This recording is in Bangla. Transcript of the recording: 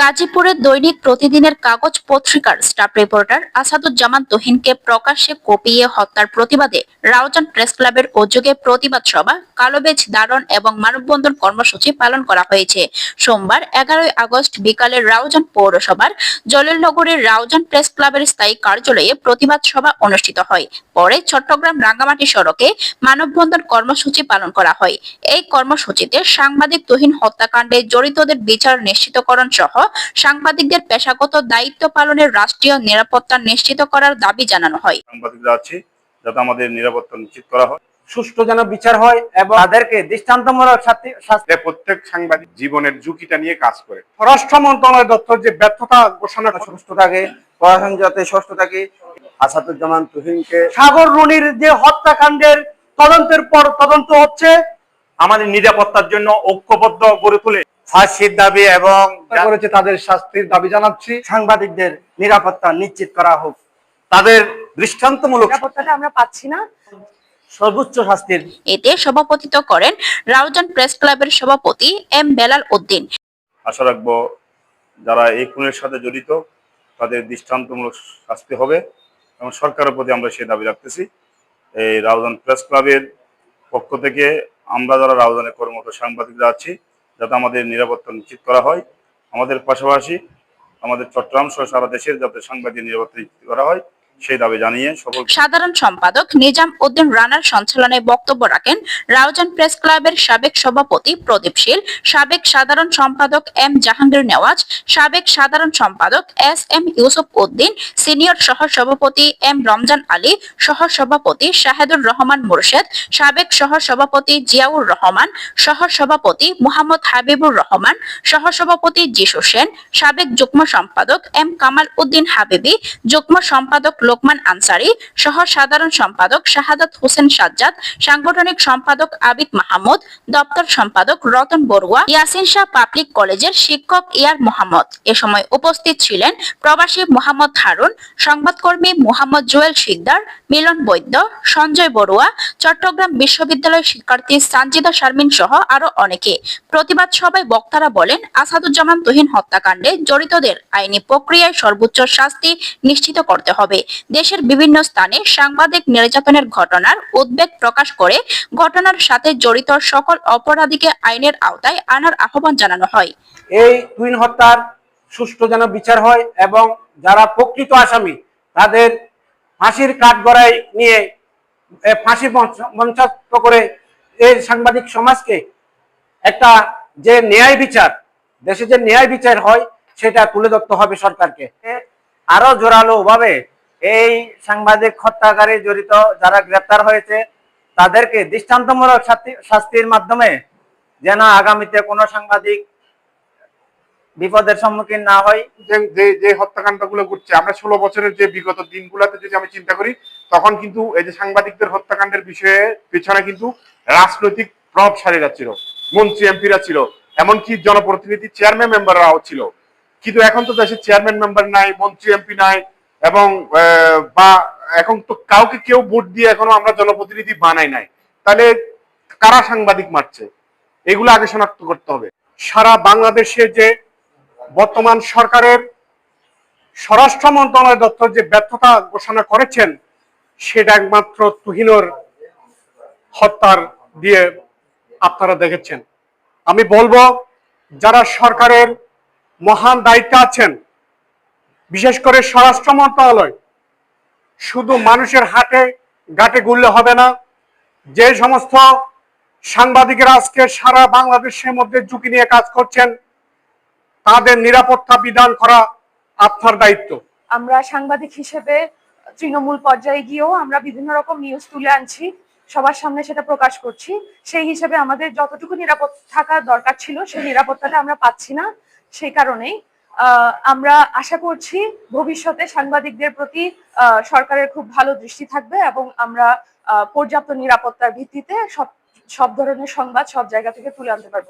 গাজীপুরের দৈনিক প্রতিদিনের কাগজ পত্রিকার স্টাফ রিপোর্টার আসাদুজ্জামান তোহিনকে প্রকাশ্যে কপিয়ে হত্যার প্রতিবাদে রাউজান প্রেস ক্লাবের উদ্যোগে প্রতিবাদ সভা, কালোবেজ দারণ এবং মানববন্ধন কর্মসূচি পালন করা হয়েছে। সোমবার এগারোই আগস্ট বিকালে রাউজান পৌরসভার জলিলনগরের রাউজান প্রেস ক্লাবের স্থায়ী কার্যালয়ে প্রতিবাদ সভা অনুষ্ঠিত হয়। পরে চট্টগ্রাম রাঙ্গামাটি সড়কে মানববন্ধন কর্মসূচি পালন করা হয়। এই কর্মসূচিতে সাংবাদিক তুহিন হত্যাকাণ্ডে জড়িতদের বিচার নিশ্চিতকরণ সহ সাংবাদিকদের পেশাগত দায়িত্ব পালনের রাষ্ট্রীয় নিরাপত্তা নিশ্চিত করার দাবি জানানো হয়। সাংবাদিকরা আছি যাতে আমাদের নিরাপত্তা নিশ্চিত করা হয়। সুষ্ঠু যেন বিচার হয় এবং তাদেরকে দৃষ্টান্তমূলক শাস্তি শাস্তি প্রত্যেক সাংবাদিক জীবনের ঝুঁকিটা নিয়ে কাজ করে। স্বরাষ্ট্র মন্ত্রণালয় দপ্তর যে ব্যর্থতা ঘোষণা সুস্থ থাকে প্রশাসন যাতে সুস্থ থাকে। আসাদুজ্জামান তুহিনকে সাগর রুনির যে হত্যাকাণ্ডের তদন্তের পর তদন্ত হচ্ছে। আমাদের নিরাপত্তার জন্য ঐক্যবদ্ধ গড়ে তুলে ফাঁসির দাবি এবং করেছে তাদের শাস্তির দাবি জানাচ্ছি। সাংবাদিকদের নিরাপত্তা নিশ্চিত করা হোক। তাদের দৃষ্টান্তমূলক নিরাপত্তাটা আমরা পাচ্ছি না। সর্বোচ্চ শাস্তির এতে সভাপতিত্ব করেন রাউজান প্রেস ক্লাবের সভাপতি এম বেলাল উদ্দিন। আশা রাখব যারা এই খুনের সাথে জড়িত তাদের দৃষ্টান্তমূলক শাস্তি হবে এবং সরকারের প্রতি আমরা সেই দাবি রাখতেছি। এই রাউজান প্রেস ক্লাবের পক্ষ থেকে আমরা যারা রাউজানে কর্মরত সাংবাদিকরা আছি যাতে আমাদের নিরাপত্তা নিশ্চিত করা হয়। আমাদের পাশাপাশি আমাদের চট্টগ্রাম সহ সারা দেশের যাতে সাংবাদিক নিরাপত্তা নিশ্চিত করা হয়। সেই দাবি জানিয়ে সকল সাধারণ সম্পাদক নিজাম উদ্দিন রানার সঞ্চালনায় বক্তব্য রাখেন রাউজান প্রেস ক্লাবের সাবেক সভাপতি প্রদীপ শীল, সাবেক সাধারণ সম্পাদক এম জাহাঙ্গীর নেওয়াজ, সাবেক সাধারণ সম্পাদক S M Yusuf Uddin, senior সহ সভাপতি এম রমজান আলী সহ সভাপতি শাহেদুর রহমান মুর্শেদ, সাবেক সহ সভাপতি জিয়াউর রহমান সহ সভাপতি মোহাম্মদ হাবিবুর রহমান সহ সভাপতি যিশু সেন, সাবেক যুগ্ম সম্পাদক এম কামাল উদ্দিন হাবিবি, যুগ্ম সম্পাদক লোকমান আনসারি সহ সাধারণ সম্পাদক শাহাদাত হোসেন সাজ্জাদ, সাংগঠনিক সম্পাদক আবিদ মাহমুদ, দপ্তর সম্পাদক রতন বড়ুয়া, ইয়াসিন শাহ পাবলিক কলেজের শিক্ষক ইয়ার মোহাম্মদ। এ সময় উপস্থিত ছিলেন প্রবাসী মোহাম্মদ হারুন, সংবাদকর্মী মোহাম্মদ জুয়েল শিকদার, মিলন বৈদ্য, সঞ্জয় বড়ুয়া, চট্টগ্রাম বিশ্ববিদ্যালয়ের শিক্ষার্থী সানজিদা শারমিন সহ আরও অনেকে। প্রতিবাদ সভায় বক্তারা বলেন, আসাদুজ্জামান তুহিন হত্যাকাণ্ডে জড়িতদের আইনি প্রক্রিয়ায় সর্বোচ্চ শাস্তি নিশ্চিত করতে হবে। দেশের বিভিন্ন স্থানে সাংবাদিক নির্যাতনের ঘটনার উদ্বেগ প্রকাশ করে ঘটনার সাথে জড়িত সকল অপরাধীকে আইনের আওতায় আনার আহ্বান জানানো হয়। এই টুইন হত্যার সুষ্ঠু যেন বিচার হয় এবং যারা প্রকৃত আসামি, তাদের ফাঁসির কাঠগড়ায় নিয়ে ফাঁসি মঞ্চ- মঞ্চস্থ করে এই সাংবাদিক সমাজকে একটা যে ন্যায় বিচার, দেশে যে ন্যায় বিচার হয়, সেটা তুলে ধরতে হবে সরকারকে। আরও জোরালো ভাবে এই সাংবাদিক হত্যাকারী জড়িত যারা গ্রেপ্তার হয়েছে, তাদেরকে দৃষ্টান্তমূলক শাস্তির মাধ্যমে যেন আগামীতে কোনো সাংবাদিক বিপদের সম্মুখীন না হয়। যে হত্যাকাণ্ডগুলো ঘটছে, আমরা ষোলো বছরের যে বিগত দিনগুলোতে যদি আমি চিন্তা করি, তখন কিন্তু এই যে সাংবাদিকদের হত্যাকাণ্ডের বিষয়ে পেছনে কিন্তু রাজনৈতিক প্রভাবশালী ছিল, মন্ত্রী, এমপিরা ছিল, এমনকি জনপ্রতিনিধি, চেয়ারম্যান মেম্বাররাও ছিল। কিন্তু এখন তো দেশের চেয়ারম্যান মেম্বার নাই, মন্ত্রী, এমপি নাই এবং বা এখন তো কাউকে কেউ ভোট দিয়ে এখনও আমরা জনপ্রতিনিধি বানাই নাই। তাহলে কারা সাংবাদিক মারছে? এগুলো আগে শনাক্ত করতে হবে। সারা বাংলাদেশে যে বর্তমান সরকারের স্বরাষ্ট্র মন্ত্রণালয় দপ্তর যে ব্যর্থতা ঘোষণা করেছেন, সেটা একমাত্র তুহিনর হত্যার দিয়ে আপনারা দেখেছেন। আমি বলব, যারা সরকারের মহান দায়িত্বে আছেন বিশেষ করে স্বরাষ্ট্র মন্ত্রণালয়, শুধু মানুষের হাটে ঘাটে ঘুরলে হবে না, যে সমস্ত সাংবাদিকেরা আজকে সারা বাংলাদেশের মধ্যে ঝুঁকি নিয়ে কাজ করছেন, তাদের নিরাপত্তা বিধান করা আপনার দায়িত্ব। আমরা সাংবাদিক হিসেবে তৃণমূল পর্যায়ে গিয়েও আমরা বিভিন্ন রকম নিউজ তুলে আনছি, সবার সামনে সেটা প্রকাশ করছি। সেই হিসেবে আমাদের যতটুকু নিরাপদ থাকা দরকার ছিল, সেই নিরাপত্তাটা আমরা পাচ্ছি না, সেই কারণেই আমরা আশা করছি ভবিষ্যতে সাংবাদিকদের প্রতি সরকারের খুব ভালো দৃষ্টি থাকবে এবং আমরা পর্যাপ্ত নিরাপত্তার ভিত্তিতে সব সব ধরনের সংবাদ সব জায়গা থেকে তুলে আনতে পারব।